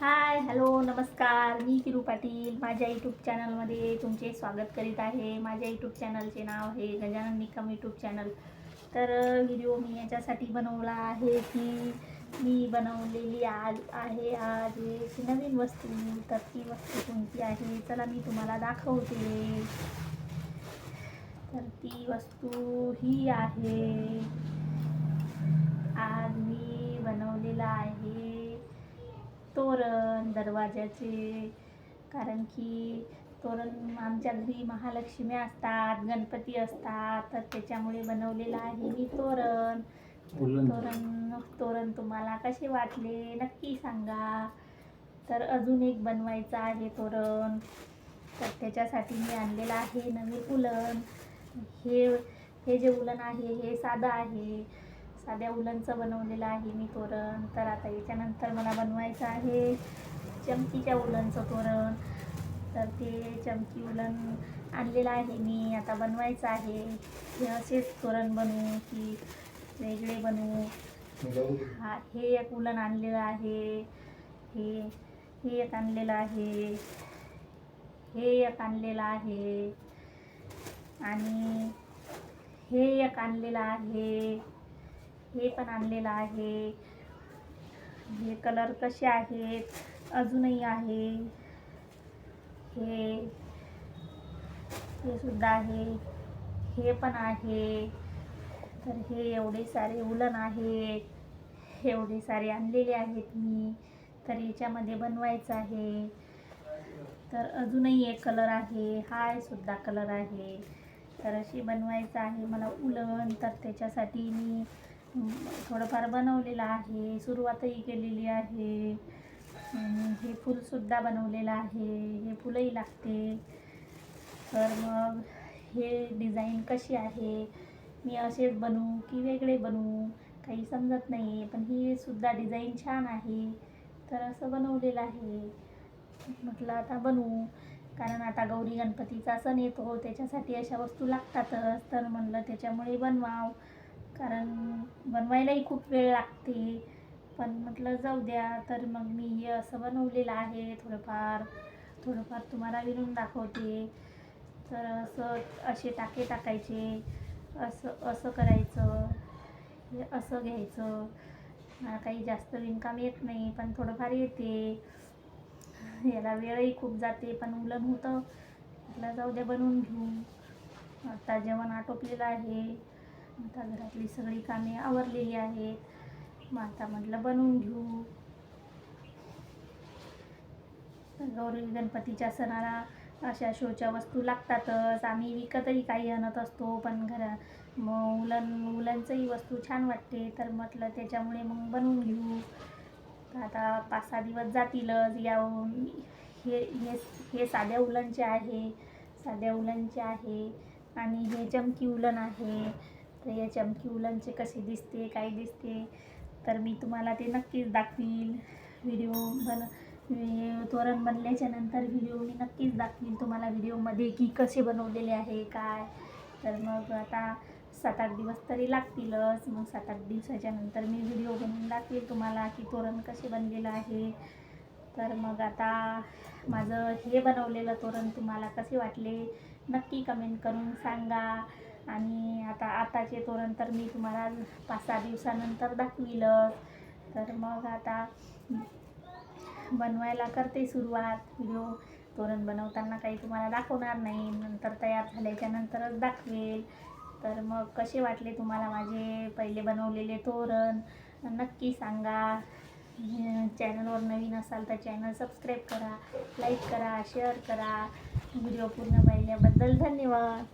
Hi hello नमस्कार. मी किरू पाटील. माझ्या YouTube चॅनलमध्ये तुमचे स्वागत करीत आहे. माझ्या यूट्यूब चॅनलचे नाव आहे गजानन निकम यूट्यूब चॅनल तर व्हिडिओ मी याच्यासाठी बनवला आहे की मी बनवलेली आज आहे आज एक नवीन वस्तू. तर ती वस्तू कोणती आहे? चला मी तुम्हाला दाखवते. तर ती वस्तू ही आहे. आज मी बनवलेला आहे तोरण दरवाजाचे कारण की तोरण आमच्या घरी महालक्ष्मी असतात गणपती असतात तर त्याच्यामुळे बनवलेलं आहे मी तोरण. तोरण तोरण तुम्हाला कसे वाटले नक्की सांगा. तर अजून एक बनवायचं आहे तोरण. तर त्याच्यासाठी मी आणलेलं आहे नवीन उलन. हे हे जे उलन आहे हे साधं आहे. साध्या उलनचं बनवलेलं आहे मी तोरण. तर आता याच्यानंतर मला बनवायचं आहे चमकीच्या उलनचं तोरण. तर ते चमकी उलन आणलेलं आहे मी. आता बनवायचं आहे. हे असेच तोरण बनवू की वेगळे बनवू. हा हे एक उलन आणलेलं आहे. हे हे एक आणलेलं आहे. हे एक आणलेलं आहे. आणि हे एक आणलेलं आहे. हे पण आणलेलं आहे. हे कलर कसे आहेत? अजूनही आहे. हे हे सुद्धा आहे. हे पण आहे. तर हे एवढे सारे उलन आहेत. एवढे सारे आणलेले आहेत मी. तर याच्यामध्ये बनवायचं आहे. तर अजूनही एक कलर आहे. हा सुद्धा कलर आहे. तर अशी बनवायचं आहे मला उलन. तर त्याच्यासाठी मी थोडंफार बनवलेलं आहे सुरुवातही केलेली आहे. हे फूलसुद्धा बनवलेलं आहे हे फुलंही लागते. तर मग हे डिझाईन कशी आहे? मी असेच बनवू की वेगळे बनवू काही समजत नाही पण ही सुद्धा डिझाईन छान आहे. तर असं बनवलेलं आहे. म्हटलं आता बनवू कारण आता गौरी गणपतीचा सण येतो त्याच्यासाठी अशा वस्तू लागतातच. तर म्हणलं त्याच्यामुळे बनवाव. कारण बनवायलाही खूप वेळ लागते. पण म्हटलं जाऊ द्या तर मग मी हे असं बनवलेलं आहे. थोडंफार थोडंफार तुम्हाला विणून दाखवते. तर असं असे टाके टाकायचे असं असं करायचं हे असं घ्यायचं. मला काही जास्त विणकाम येत नाही पण थोडंफार येते. याला वेळही खूप जाते पण उलन होतं. म्हटलं जाऊ द्या बनवून घेऊ. आता जेवण आटोपलेलं आहे. आता घरातली सगळी कामे आवरलेली आहेत. मग आता म्हटलं बनवून घेऊ. गौरी गणपतीच्या सणाला अशा शोच्या वस्तू लागतातच. आम्ही विकतही काही आणत असतो पण घरा मग उलन उलनचंही वस्तू छान वाटते. तर म्हटलं त्याच्यामुळे मग बनवून घेऊ. तर आता पाच सहा दिवस जातीलच. या हे हे हे साध्या उलनचे आहे. साध्या उलनचे आहे. आणि हे चमकी उलन आहे. तर या चमकी उलनचे कसे दिसते काय दिसते तर मी तुम्हाला ते नक्कीच दाखवील व्हिडिओ बन तोरण बनल्याच्या नंतर व्हिडिओ मी नक्कीच दाखवील तुम्हाला व्हिडिओमध्ये की कसे बनवलेले आहे काय. तर मग आता सात आठ दिवस तरी लागतीलच. मग सात आठ दिवसाच्या नंतर मी व्हिडिओ बनवून दाखवेल तुम्हाला की तोरण कसे बनलेलं आहे. तर मग आता माझं हे बनवलेलं तोरण तुम्हाला कसे वाटले नक्की कमेंट करून सांगा. आणि आता आताचे तोरण तर मी तुम्हाला पाच सहा दिवसानंतर दाखवीलच. तर मग आता बनवायला करते सुरुवात. व्हिडिओ तोरण बनवताना काही तुम्हाला दाखवणार नाही. नंतर तयार झाल्याच्या नंतरच दाखवेल. तर मग कसे वाटले तुम्हाला माझे पहिले बनवलेले तोरण? नक्की सांगा. चॅनलवर नवीन असाल तर चॅनल सबस्क्राईब करा लाईक करा शेअर करा. व्हिडिओ पूर्ण पाहिल्याबद्दल धन्यवाद.